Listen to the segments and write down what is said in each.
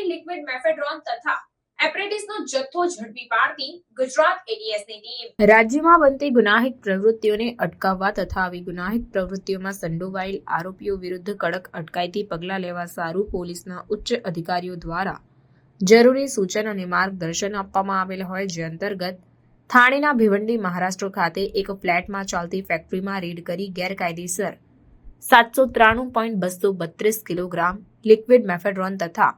થી liquid mephedrone તથા રાજ્યમાં બનતી ગુનાહિત પ્રવૃત્તિઓને અટકાવવા તથા આવી ગુનાહિત પ્રવૃત્તિઓમાં સંડોવાયેલ આરોપીઓ વિરુદ્ધ કડક અટકાયતી પગલાં લેવા સારું પોલીસના ઉચ્ચ અધિકારીઓ દ્વારા જરૂરી સૂચન અને માર્ગદર્શન આપવામાં આવેલ હોય જે અંતર્ગત થાણેના ભિવંડી મહારાષ્ટ્ર ખાતે એક ફ્લેટમાં ચાલતી ફેક્ટરીમાં રેડ કરી ગેરકાયદેસર સાતસો ત્રાણું પોઈન્ટ બસો બત્રીસ કિલોગ્રામ લિક્વિડ મેફેડ્રોન તથા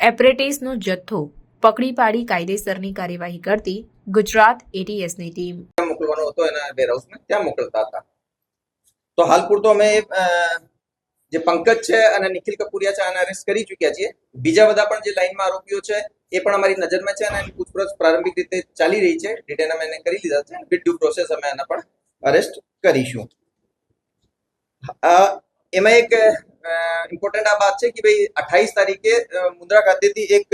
એપ્રેટિસનો જથ્થો પકડી પાડી કાયદેસરની કાર્યવાહી કરતી ગુજરાત એટીએસની ટીમ. મોકલવાનો હતો એના વેરહાઉસમાં ત્યાં મોકલતા હતા. તો હાલ પૂરતો અમે જે પંકજ છે અને નિખિલ કપૂરિયા છે આને અરેસ્ટ કરી ચૂક્યા છીએ. બીજા બધા પણ જે લાઈનમાં આરોપીઓ છે, એ પણ અમારી નજરમાં છે અને એની પૂછપરછ પ્રારંભિક રીતે ચાલી રહી છે. ડિટેન અમે એને કરી લીધા છે. વિથ ડ્યુ પ્રોસેસ અમે એના પણ અરેસ્ટ કરીશું. એમાં એક ઇમ્પોર્ટન્ટ આ વાત છે કે ભાઈ અઠ્ઠાવીસ તારીખે મુદ્રા ખાતેથી એક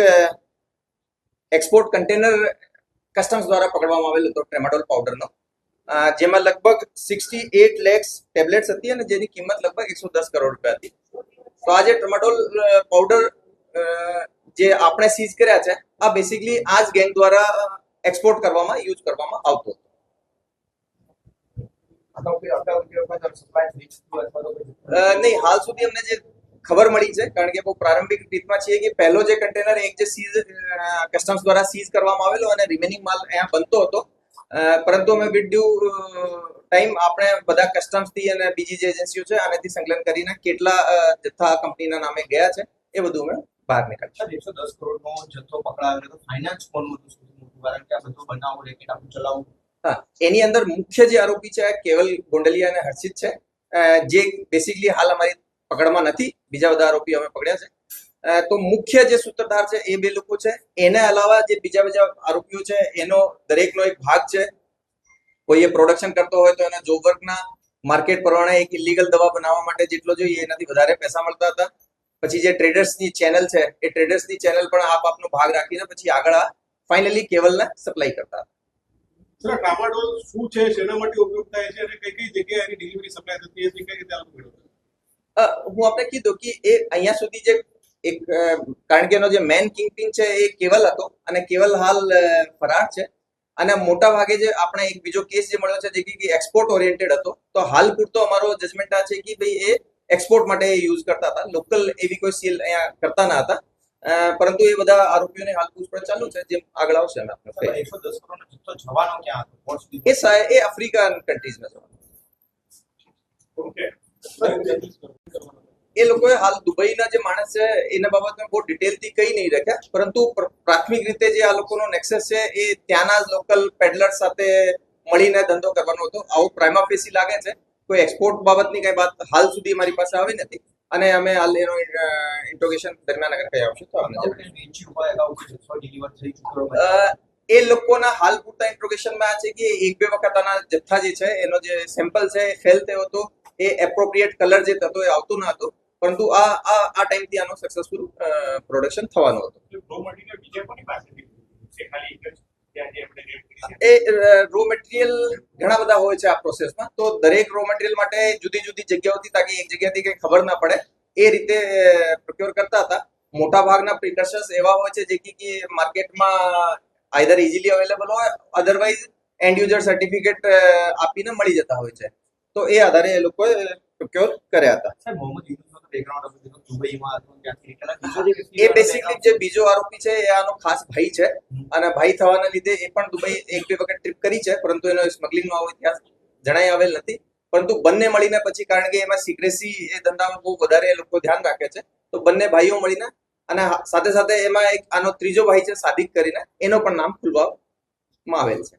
એક્સપોર્ટ કન્ટેનર કસ્ટમ્સ દ્વારા પકડવામાં આવેલો હતો ટ્રેમાડોલ પાવડરનો જેમાં લગભગ સિક્સટી એટ લેક્સ ટેબ્લેટ્સ હતી અને જેની કિંમત લગભગ એકસો દસ કરોડ રૂપિયા હતી. તો આ જે ટ્રેમાડોલ પાવડર જે આપણે સીઝ કર્યા છે, આ બેસિકલી આ જ ગેંગ દ્વારા એક્સપોર્ટ કરવામાં યુઝ કરવામાં આવતો હતો. નહીં હાલ સુધી અમને જે ખબર મળી છે કારણ કે બહુ પ્રારંભિક રીતમાં છીએ કે પહેલો જે કન્ટેનર એક જે સીઝ કસ્ટમ્સ દ્વારા સીઝ કરવામાં આવેલો અને રિમેનિંગ માલ અહીંયા બનતો હતો. પરંતુ અમે વિથ ડ્યુ ટાઈમ આપણે બધા કસ્ટમ્સથી અને બીજી જે એજન્સીઓ છે આનાથી સંકલન કરીને કેટલા જથ્થા કંપનીના નામે ગયા છે એ બધું અમે બહાર નીકળ્યું એકસો દસ કરોડનો જથ્થો પકડાયો તો ફાઇનાન્સ કોણ મોટું મોટું કારણ કે આ બધો બનાવો રેકેટ આપણું ચલાવવું. હા, એની અંદર મુખ્ય જે આરોપી છે, કેવલ ગોંડલિયા અને હર્ષિત છે. જે બેસિકલી હાલ અમારી પકડમાં નથી, બીજા બધા આરોપી અમે પકડ્યા છે. તો મુખ્ય જે સૂત્રધાર છે, એ બે લોકો છે. એના અલાવા જે બીજા બીજા આરોપીઓ છે, એનો દરેકનો એક ભાગ છે. કોઈ એ પ્રોડક્શન કરતો હોય તો એના જોબ વર્કના માર્કેટ પ્રમાણે એક ઇલીગલ દવા બનાવવા માટે જેટલો જોઈએ, એનાથી વધારે પૈસા મળતા હતા. પછી જે ટ્રેડર્સની ચેનલ છે, એ ટ્રેડર્સની ચેનલ પણ આપ આપનો ભાગ રાખીને પછી આગળ ફાઇનલી કેવલને સપ્લાય કરતા હતા. સર શું છે, શેના માટે ઉપયોગ થાય છે અને કઈ કઈ જગ્યાએ એની હું આપણે કીધું કે એ અહીંયા સુધી જે એક કારણ કે એનો જે મેન કિંગપિન છે એ કેવલ હતો અને કેવલ હાલ ફરાર છે. અને મોટા ભાગે જે આપણે એક બીજો કેસ જે મળ્યો છે, જે કે એક્સપોર્ટ ઓરિએન્ટેડ હતો, તો હાલ પૂરતો અમારો જજમેન્ટ આ છે કે ભાઈ એ એક્સપોર્ટ માટે યુઝ કરતા હતા. લોકલ એવી કોઈ સીલ અહીંયા કરતા ના હતા. પરંતુ એ બધા આરોપીઓને હાલ પૂછપરછ ચાલુ છે જેમ આગળ આવશે અમે એકસો દસ કરોડ જથ્થો જવાનો ક્યાં હતો? એ સા- એ આફ્રિકન કન્ટ્રીઝમાં જવાનો. એ લોકોએ હાલ દુબઈના જે માણસ છે એના બાબતમાં બહુ ડિટેલથી કહી નહીં રાખ્યા પરંતુ પ્રાથમિક રીતે જે આ લોકોનો નેક્સસ છે એ ત્યાંના જ લોકલ પેડલર સાથે મળીને ધંધો કરવાનો હતો. આવો પ્રાઇમા ફેસી લાગે છે. કોઈ એક્સપોર્ટ બાબતની કઈ વાત હાલ સુધી મારી પાસે આવી નથી. અને અમે હાલ એનો ઇન્ટ્રોગેશન દરમિયાન અગર કઈ આવશે તો એ લોકોના હાલ પૂરતા ઇન્ટ્રોગેશનમાં છે કે એક બે વખત આના જથ્થા જે છે એનો જે સેમ્પલ છે એ ફેલ થયો હતો એ એપ્રોપ્રિએટ કલર જે હતો એ આવતો ન હતો પરંતુ આ આ આ ટાઈમથી આનો સક્સેસફુલ પ્રોડક્શન થવાનું હતું. એ રો મટીરિયલ ઘણા બધા હોય છે આ પ્રોસેસમાં તો દરેક રો મટીરિયલ માટે જુદી જુદી જગ્યાઓથી તાકી એક જગ્યાથી કંઈ ખબર ના પડે. એ રીતે પ્રોક્યોર કરતા હતા. મોટા ભાગના પ્રિકર્શન્સ એવા હોય છે જે કે કે માર્કેટમાં આઈધર ઇઝીલી અવેલેબલ હોય અધરવાઇઝ એન્ડ યુઝર સર્ટિફિકેટ આપીને મળી જતા હોય છે. તો એ આધારે એ લોકોએ પ્રોક્યોર કર્યા હતા. બેકગ્રાઉન્ડ દુબઈમાં હતો ત્યાંથી એ બેસિકલી જે બીજો આરોપી છે, એ આનો ખાસ ભાઈ છે. અને ભાઈ થવાના લીધે એ પણ દુબઈ એક બે વખત ટ્રીપ કરી છે, પરંતુ એનો સ્મગલિંગનો આવો ઇતિહાસ જણાઈ આવેલ નથી. પરંતુ બંને મળીને પછી, કારણ કે એમાં સિક્રેસી એ ધંધામાં બહુ વધારે એ લોકો ધ્યાન રાખે છે, તો બંને ભાઈઓ મળીને અને સાથે સાથે એમાં એક આનો ત્રીજો ભાઈ છે, સાદિક કરીને, એનો પણ નામ ખુલવામાં આવેલ છે.